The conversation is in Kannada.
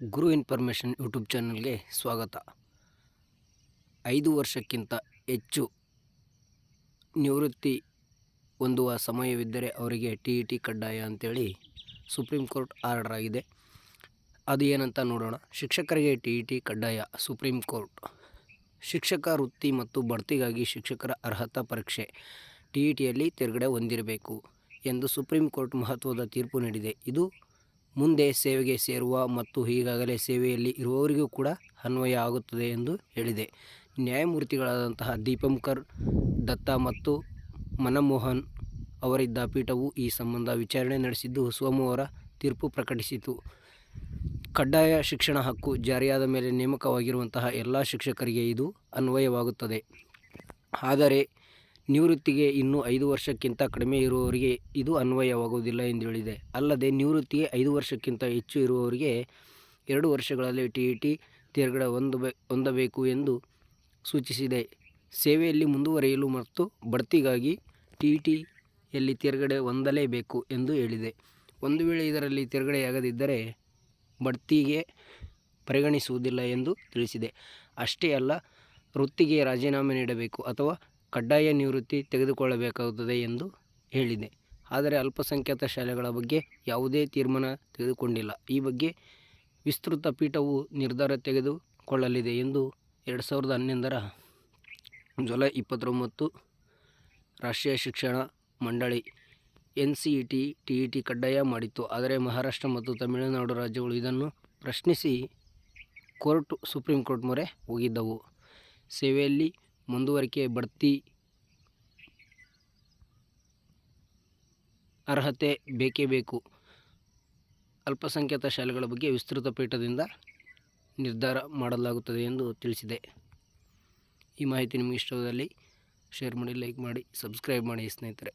ಗುರು ಇನ್ಫಾರ್ಮೇಷನ್ ಯೂಟ್ಯೂಬ್ ಚಾನಲ್ಗೆ ಸ್ವಾಗತ. ಐದು ವರ್ಷಕ್ಕಿಂತ ಹೆಚ್ಚು ನಿವೃತ್ತಿ ಹೊಂದುವ ಸಮಯವಿದ್ದರೆ ಅವರಿಗೆ ಟಿ ಇ ಟಿ ಕಡ್ಡಾಯ ಅಂತೇಳಿ ಸುಪ್ರೀಂ ಕೋರ್ಟ್ ಆರ್ಡರ್ ಆಗಿದೆ. ಅದು ಏನಂತ ನೋಡೋಣ. ಶಿಕ್ಷಕರಿಗೆ ಟಿ ಇ ಟಿ ಕಡ್ಡಾಯ ಸುಪ್ರೀಂ ಕೋರ್ಟ್. ಶಿಕ್ಷಕ ವೃತ್ತಿ ಮತ್ತು ಬಡ್ತಿಗಾಗಿ ಶಿಕ್ಷಕರ ಅರ್ಹತಾ ಪರೀಕ್ಷೆ ಟಿ ಇ ಟಿಯಲ್ಲಿ ತಿರುಗಡೆ ಹೊಂದಿರಬೇಕು ಎಂದು ಸುಪ್ರೀಂ ಕೋರ್ಟ್ ಮಹತ್ವದ ತೀರ್ಪು ನೀಡಿದೆ. ಇದು ಮುಂದೆ ಸೇವೆಗೆ ಸೇರುವ ಮತ್ತು ಈಗಾಗಲೇ ಸೇವೆಯಲ್ಲಿ ಇರುವವರಿಗೂ ಕೂಡ ಅನ್ವಯ ಆಗುತ್ತದೆ ಎಂದು ಹೇಳಿದೆ. ನ್ಯಾಯಮೂರ್ತಿಗಳಾದಂತಹ ದೀಪಂಕರ್ ದತ್ತ ಮತ್ತು ಮನಮೋಹನ್ ಅವರಿದ್ದ ಪೀಠವು ಈ ಸಂಬಂಧ ವಿಚಾರಣೆ ನಡೆಸಿದ್ದು ಸೋಮವಾರ ತೀರ್ಪು ಪ್ರಕಟಿಸಿತು. ಕಡ್ಡಾಯ ಶಿಕ್ಷಣ ಹಕ್ಕು ಜಾರಿಯಾದ ಮೇಲೆ ನೇಮಕವಾಗಿರುವಂತಹ ಎಲ್ಲ ಶಿಕ್ಷಕರಿಗೆ ಇದು ಅನ್ವಯವಾಗುತ್ತದೆ. ಆದರೆ ನಿವೃತ್ತಿಗೆ ಇನ್ನೂ ಐದು ವರ್ಷಕ್ಕಿಂತ ಕಡಿಮೆ ಇರುವವರಿಗೆ ಇದು ಅನ್ವಯವಾಗುವುದಿಲ್ಲ ಎಂದು ಹೇಳಿದೆ. ಅಲ್ಲದೆ ನಿವೃತ್ತಿಗೆ ಐದು ವರ್ಷಕ್ಕಿಂತ ಹೆಚ್ಚು ಇರುವವರಿಗೆ ಎರಡು ವರ್ಷಗಳಲ್ಲಿ ಟಿ ಇ ಟಿ ತೇರ್ಗಡೆ ಹೊಂದಬೇ, ಹೊಂದಬೇಕು ಎಂದು ಸೂಚಿಸಿದೆ. ಸೇವೆಯಲ್ಲಿ ಮುಂದುವರಿಯಲು ಮತ್ತು ಬಡ್ತಿಗಾಗಿ ಟಿ ಇ ಟಿಯಲ್ಲಿ ತೇರ್ಗಡೆ ಹೊಂದಲೇಬೇಕು ಎಂದು ಹೇಳಿದೆ. ಒಂದು ವೇಳೆ ಇದರಲ್ಲಿ ತೇರ್ಗಡೆಯಾಗದಿದ್ದರೆ ಬಡ್ತಿಗೆ ಪರಿಗಣಿಸುವುದಿಲ್ಲ ಎಂದು ತಿಳಿಸಿದೆ. ಅಷ್ಟೇ ಅಲ್ಲ, ವೃತ್ತಿಗೆ ರಾಜೀನಾಮೆ ನೀಡಬೇಕು ಅಥವಾ ಕಡ್ಡಾಯ ನಿವೃತ್ತಿ ತೆಗೆದುಕೊಳ್ಳಬೇಕಾಗುತ್ತದೆ ಎಂದು ಹೇಳಿದೆ. ಆದರೆ ಅಲ್ಪಸಂಖ್ಯಾತ ಶಾಲೆಗಳ ಬಗ್ಗೆ ಯಾವುದೇ ತೀರ್ಮಾನ ತೆಗೆದುಕೊಂಡಿಲ್ಲ. ಈ ಬಗ್ಗೆ ವಿಸ್ತೃತ ಪೀಠವು ನಿರ್ಧಾರ ತೆಗೆದುಕೊಳ್ಳಲಿದೆ ಎಂದು ಎರಡು ಸಾವಿರದ ಹನ್ನೊಂದರ ಜುಲೈ ಇಪ್ಪತ್ತೊಂಬತ್ತು ರಾಷ್ಟ್ರೀಯ ಶಿಕ್ಷಣ ಮಂಡಳಿ N C T E T E T ಕಡ್ಡಾಯ ಮಾಡಿತ್ತು. ಆದರೆ ಮಹಾರಾಷ್ಟ್ರ ಮತ್ತು ತಮಿಳುನಾಡು ರಾಜ್ಯಗಳು ಇದನ್ನು ಪ್ರಶ್ನಿಸಿ ಕೋರ್ಟ್, ಸುಪ್ರೀಂ ಕೋರ್ಟ್ ಮೊರೆ ಹೋಗಿದ್ದವು. ಸೇವೆಯಲ್ಲಿ ಮುಂದುವರಿಕೆ ಬಡ್ತಿ ಅರ್ಹತೆ ಬೇಕೇ ಬೇಕು. ಅಲ್ಪಸಂಖ್ಯಾತ ಶಾಲೆಗಳ ಬಗ್ಗೆ ವಿಸ್ತೃತ ಪೀಠದಿಂದ ನಿರ್ಧಾರ ಮಾಡಲಾಗುತ್ತದೆ ಎಂದು ತಿಳಿಸಿದೆ. ಈ ಮಾಹಿತಿ ನಿಮಗೆ ಇಷ್ಟವಾದಲ್ಲಿ ಶೇರ್ ಮಾಡಿ, ಲೈಕ್ ಮಾಡಿ, ಸಬ್ಸ್ಕ್ರೈಬ್ ಮಾಡಿ ಸ್ನೇಹಿತರೆ.